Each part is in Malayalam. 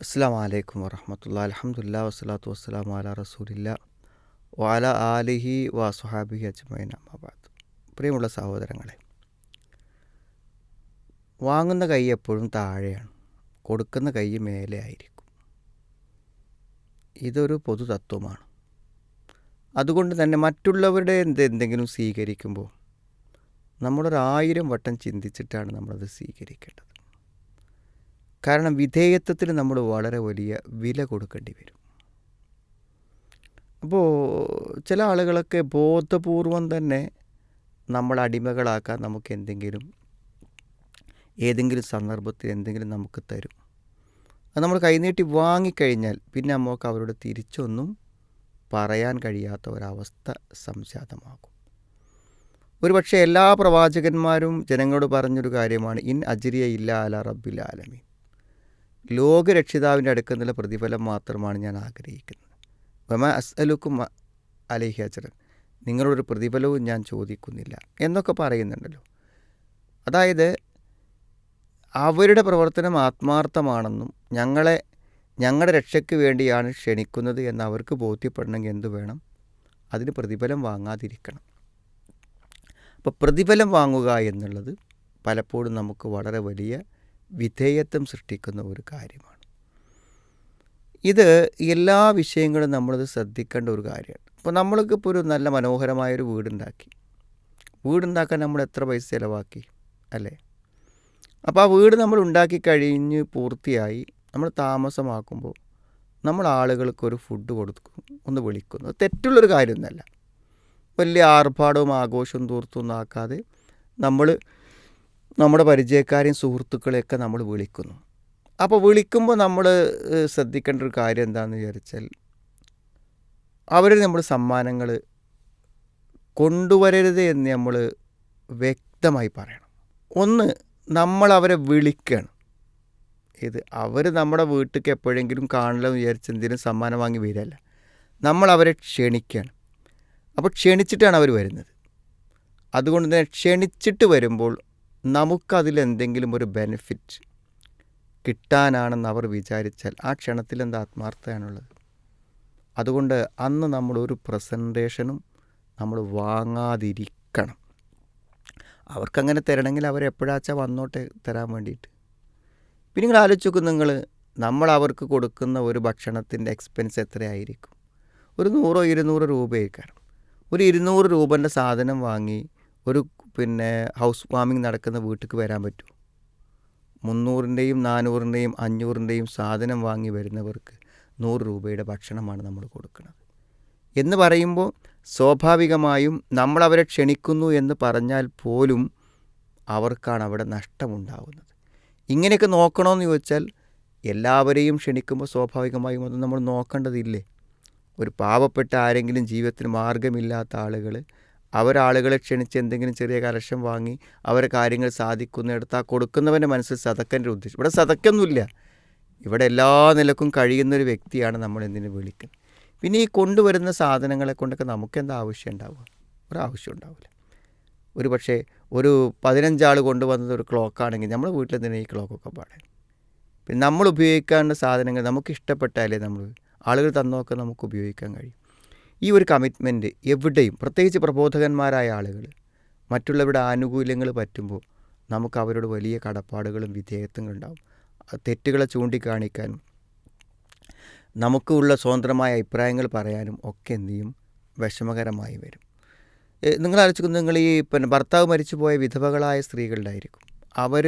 അസ്സാം വലൈക്കും വറഹമത്തുള്ള അലഹമുല്ല വസ്സലാത്തു വസ്സലാം അല റസൂലില്ല വാല ആലിഹി വാസുഹാബിഹി അജ്മൈൻ അമ്മാബാദ് പ്രിയമുള്ള സഹോദരങ്ങളെ വാങ്ങുന്ന കൈ എപ്പോഴും താഴെയാണ് കൊടുക്കുന്ന കൈ മേലെ ആയിരിക്കും. ഇതൊരു പൊതു തത്വമാണ്. അതുകൊണ്ട് തന്നെ മറ്റുള്ളവരുടെ എന്ത് എന്തെങ്കിലും സ്വീകരിക്കുമ്പോൾ നമ്മളൊരായിരം വട്ടം ചിന്തിച്ചിട്ടാണ് നമ്മളത് സ്വീകരിക്കേണ്ടത്. കാരണം വിധേയത്വത്തിന് നമ്മൾ വളരെ വലിയ വില കൊടുക്കേണ്ടി വരും. അപ്പോൾ ചില ആളുകളൊക്കെ ബോധപൂർവം തന്നെ നമ്മൾ അടിമകളാക്കാൻ നമുക്ക് എന്തെങ്കിലും ഏതെങ്കിലും സന്ദർഭത്തിൽ എന്തെങ്കിലും നമുക്ക് തരും. അത് നമ്മൾ കൈനീട്ടി വാങ്ങിക്കഴിഞ്ഞാൽ പിന്നെ നമുക്ക് അവരോട് തിരിച്ചൊന്നും പറയാൻ കഴിയാത്ത ഒരവസ്ഥ സംജാതമാകും. ഒരുപക്ഷെ എല്ലാ പ്രവാചകന്മാരും ജനങ്ങളോട് പറഞ്ഞൊരു കാര്യമാണ് ഇൻ അജിരിയ ഇല്ല അല റബ്ബിൽ ആലമീൻ. ലോകരക്ഷിതാവിന്റെ അടുക്കുന്നുള്ള പ്രതിഫലം മാത്രമാണ് ഞാൻ ആഗ്രഹിക്കുന്നത്. വമ അസ്അലുക്കും അലഹി അജറൻ. നിങ്ങളൊരു പ്രതിഫലവും ഞാൻ ചോദിക്കുന്നില്ല എന്നൊക്കെ പറയുന്നുണ്ടല്ലോ. അതായത് അവരുടെ പ്രവർത്തനം ആത്മാർത്ഥമാണെന്നും ഞങ്ങളെ ഞങ്ങളുടെ രക്ഷയ്ക്ക് വേണ്ടിയാണ് ക്ഷണിക്കുന്നത് എന്ന് അവർക്ക് ബോധ്യപ്പെടണമെങ്കിൽ എന്തു വേണം? അതിന് പ്രതിഫലം വാങ്ങാതിരിക്കണം. അപ്പോൾ പ്രതിഫലം വാങ്ങുക എന്നുള്ളത് പലപ്പോഴും നമുക്ക് വളരെ വലിയ വിധേയത്വം സൃഷ്ടിക്കുന്ന ഒരു കാര്യമാണ്. ഇത് എല്ലാ വിഷയങ്ങളും നമ്മളത് ശ്രദ്ധിക്കേണ്ട ഒരു കാര്യമാണ്. ഇപ്പോൾ നമ്മൾക്കിപ്പോൾ ഒരു നല്ല മനോഹരമായൊരു വീടുണ്ടാക്കി. വീടുണ്ടാക്കാൻ നമ്മൾ എത്ര പൈസ ചിലവാക്കി അല്ലേ? അപ്പോൾ ആ വീട് നമ്മൾ ഉണ്ടാക്കി കഴിഞ്ഞ് പൂർത്തിയായി നമ്മൾ താമസമാക്കുമ്പോൾ നമ്മൾ ആളുകൾക്കൊരു ഫുഡ് കൊടുക്കും ഒന്ന് വിളിക്കുന്നു. തെറ്റുള്ളൊരു കാര്യമൊന്നുമല്ല. വലിയ ആർഭാടവും ആഘോഷവും തൂർത്തൊന്നും ആക്കാതെ നമ്മൾ നമ്മുടെ പരിചയക്കാരെയും സുഹൃത്തുക്കളെയൊക്കെ നമ്മൾ വിളിക്കുന്നു. അപ്പോൾ വിളിക്കുമ്പോൾ നമ്മൾ ശ്രദ്ധിക്കേണ്ട ഒരു കാര്യം എന്താണെന്ന് വിചാരിച്ചാൽ അവർ നമ്മൾ സമ്മാനങ്ങൾ കൊണ്ടുവരരുത് എന്ന് നമ്മൾ വ്യക്തമായി പറയണം. ഒന്ന് നമ്മൾ അവരെ വിളിക്കണം. ഇത് അവർ നമ്മുടെ വീട്ടിലേക്ക് എപ്പോഴെങ്കിലും കാണണമെന്ന് വിചാരിച്ച് എന്തെങ്കിലും സമ്മാനം വാങ്ങി വരില്ല നമ്മൾ അവരെ ക്ഷണിക്കുകയാണ് അപ്പോൾ ക്ഷണിച്ചിട്ടാണ് അവർ വരുന്നത്. അതുകൊണ്ട് തന്നെ ക്ഷണിച്ചിട്ട് വരുമ്പോൾ നമുക്കതിലെന്തെങ്കിലും ഒരു ബെനിഫിറ്റ് കിട്ടാനാണെന്ന് അവർ വിചാരിച്ചാൽ ആ ക്ഷണത്തിൽ എന്താ ആത്മാർത്ഥതയാണുള്ളത്? അതുകൊണ്ട് അന്ന് നമ്മൾ ഒരു പ്രസന്റേഷനും നമ്മൾ വാങ്ങാതിരിക്കണം. അവർക്കങ്ങനെ തരണമെങ്കിൽ അവരെപ്പോഴാച്ചാ വന്നോട്ടെ തരാൻ വേണ്ടിയിട്ട്? പിന്നെ നിങ്ങൾ ആലോചിച്ച് നോക്കും നിങ്ങൾ നമ്മൾ അവർക്ക് കൊടുക്കുന്ന ഒരു ഭക്ഷണത്തിന്റെ എക്സ്പെൻസ് എത്രയായിരിക്കും? ഒരു നൂറോ ഇരുന്നൂറോ രൂപയായിരിക്കണം ഒരു ഇരുന്നൂറ് രൂപന്റെ സാധനം വാങ്ങി ഒരു പിന്നെ ഹൗസ് വാമിങ് നടക്കുന്ന വീട്ടിലേക്ക് വരാൻ പറ്റുമോ? മുന്നൂറിന്റെയും നാനൂറിന്റെയും അഞ്ഞൂറിന്റെയും സാധനം വാങ്ങി വരുന്നവർക്ക് നൂറ് രൂപയുടെ ഭക്ഷണമാണ് നമ്മൾ കൊടുക്കുന്നത്. എന്ന് പറയുമ്പോൾ സ്വാഭാവികമായും നമ്മൾ അവരെ ക്ഷണിക്കുന്നു എന്ന് പറഞ്ഞാൽ പോലും അവർക്കാണ് അവിടെ നഷ്ടമുണ്ടാകുന്നത് ഇങ്ങനെയൊക്കെ നോക്കണമെന്ന് ചോദിച്ചാൽ എല്ലാവരെയും ക്ഷണിക്കുമ്പോൾ സ്വാഭാവികമായും അത് നമ്മൾ നോക്കേണ്ടതില്ലേ? ഒരു പാവപ്പെട്ട ആരെങ്കിലും ജീവിതത്തിന് മാർഗമില്ലാത്ത ആളുകൾ അവരാളുകളെ ക്ഷണിച്ച് എന്തെങ്കിലും ചെറിയ കലക്ഷൻ വാങ്ങി അവരെ കാര്യങ്ങൾ സാധിക്കുന്നിടത്ത് ആ കൊടുക്കുന്നവന്റെ മനസ്സിൽ സതക്കന്റെ ഉദ്ദേശം. ഇവിടെ സതക്കൊന്നുമില്ല. ഇവിടെ എല്ലാ നിലക്കും കഴിയുന്ന ഒരു വ്യക്തിയാണ് നമ്മൾ എന്തിനു വിളിക്കുന്നത്. പിന്നെ ഈ കൊണ്ടുവരുന്ന സാധനങ്ങളെ കൊണ്ടൊക്കെ നമുക്ക് എന്താ ആവശ്യം ഉണ്ടാവുക? ഒരാവശ്യം ഉണ്ടാവില്ല. ഒരു പക്ഷേ ഒരു പതിനഞ്ചാൾ കൊണ്ടുവന്നത് ഒരു ക്ലോക്കാണെങ്കിൽ നമ്മൾ വീട്ടിൽ തന്നെ ഈ ക്ലോക്കൊക്കെ പാടാൻ പിന്നെ നമ്മൾ ഉപയോഗിക്കാനുള്ള സാധനങ്ങൾ നമുക്ക് ഇഷ്ടപ്പെട്ടാലേ നമ്മൾ ആളുകൾ തന്നൊക്കെ നമുക്ക് ഉപയോഗിക്കാൻ കഴിയും. ഈ ഒരു കമ്മിറ്റ്മെന്റ് എവിടെയും പ്രത്യേകിച്ച് പ്രബോധകന്മാരായ ആളുകൾ മറ്റുള്ളവരുടെ ആനുകൂല്യങ്ങൾ പറ്റുമ്പോൾ നമുക്ക് അവരോട് വലിയ കടപ്പാടുകളും വിധേയത്വങ്ങളും ഉണ്ടാവും തെറ്റുകളെ ചൂണ്ടിക്കാണിക്കാനും നമുക്കുള്ള സ്വതന്ത്രമായ അഭിപ്രായങ്ങൾ പറയാനും ഒക്കെ എന്തു ചെയ്യും? വിഷമകരമായി വരും. നിങ്ങൾ ആലോചിക്കുന്നത് നിങ്ങൾ ഈ പിന്നെ ഭർത്താവ് മരിച്ചുപോയ വിധവകളായ സ്ത്രീകളുണ്ടായിരിക്കും. അവർ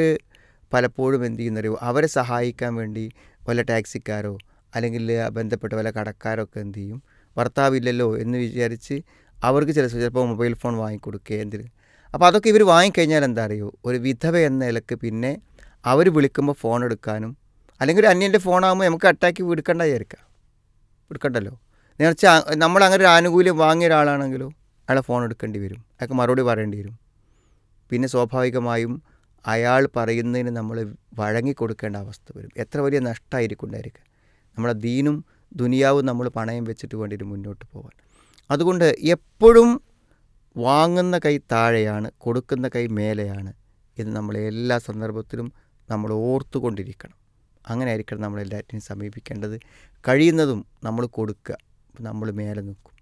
പലപ്പോഴും എന്ത് ചെയ്യുന്നറിയോ അവരെ സഹായിക്കാൻ വേണ്ടി വല്ല ടാക്സിക്കാരോ അല്ലെങ്കിൽ ബന്ധപ്പെട്ട വല്ല കടക്കാരോ ഒക്കെ എന്തു ചെയ്യും? ഭർത്താവില്ലല്ലോ എന്ന് വിചാരിച്ച് അവർക്ക് ചില ചിലപ്പോൾ മൊബൈൽ ഫോൺ വാങ്ങിക്കൊടുക്കുക എന്തിന് അപ്പോൾ അതൊക്കെ ഇവർ വാങ്ങിക്കഴിഞ്ഞാൽ എന്താ അറിയോ? ഒരു വിധവ എന്ന നിലയ്ക്ക് പിന്നെ അവർ വിളിക്കുമ്പോൾ ഫോൺ എടുക്കാനും അല്ലെങ്കിൽ ഒരു അന്യന്റെ ഫോണാകുമ്പോൾ നമുക്ക് അറ്റാക്കി എടുക്കണ്ട വിചാരിക്കാം എടുക്കണ്ടല്ലോ. നേർച്ച നമ്മൾ അങ്ങനെ ഒരു ആനുകൂല്യം വാങ്ങിയ ഒരാളാണെങ്കിലോ അയാളെ ഫോൺ എടുക്കേണ്ടി വരും. അയാൾക്ക് മറുപടി പറയേണ്ടി വരും. പിന്നെ സ്വാഭാവികമായും അയാൾ പറയുന്നതിന് നമ്മൾ വഴങ്ങിക്കൊടുക്കേണ്ട അവസ്ഥ വരും. എത്ര വലിയ നഷ്ടമായിരിക്കും ഉണ്ടായിരിക്കുക. നമ്മളെ ദീനും ദുനിയാവും നമ്മൾ പണയം വെച്ചിട്ട് വേണ്ടിയിട്ട് മുന്നോട്ട് പോകാൻ അതുകൊണ്ട് എപ്പോഴും വാങ്ങുന്ന കൈ താഴെയാണ് കൊടുക്കുന്ന കൈ മേലെയാണ് എന്ന് നമ്മൾ എല്ലാ സന്ദർഭത്തിലും നമ്മൾ ഓർത്തുകൊണ്ടിരിക്കണം. അങ്ങനെ ആയിരിക്കണം നമ്മൾ എല്ലാറ്റിനും സമീപിക്കേണ്ടത്. കഴിയുന്നതും നമ്മൾ കൊടുക്കുക. നമ്മൾ മേലെ നിൽക്കും.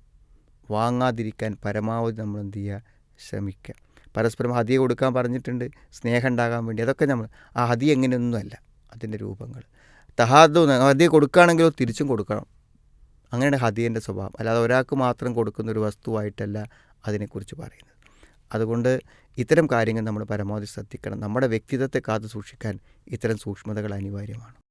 വാങ്ങാതിരിക്കാൻ പരമാവധി നമ്മൾ എന്ത് ചെയ്യുക? ശ്രമിക്കുക. പരസ്പരം ഹതിയ കൊടുക്കാൻ പറഞ്ഞിട്ടുണ്ട്. സ്നേഹം ഉണ്ടാകാൻ വേണ്ടി. അതൊക്കെ നമ്മൾ ആ ഹതി എങ്ങനെയൊന്നുമല്ല. അതിന്റെ രൂപങ്ങൾ. തഹാദു ഹദിയ കൊടുക്കുകയാണെങ്കിലോ തിരിച്ചും കൊടുക്കണം. അങ്ങനെയാണ് ഹദിയന്റെ സ്വഭാവം. അല്ലാതെ ഒരാൾക്ക് മാത്രം കൊടുക്കുന്ന ഒരു വസ്തുവായിട്ടല്ല അതിനെക്കുറിച്ച് പറയുന്നത്. അതുകൊണ്ട് ഇത്തരം കാര്യങ്ങൾ നമ്മൾ പരമാവധി ശ്രദ്ധിക്കണം. നമ്മുടെ വ്യക്തിത്വത്തെ കാത്തു സൂക്ഷിക്കാൻ ഇത്തരം സൂക്ഷ്മതകൾ അനിവാര്യമാണ്.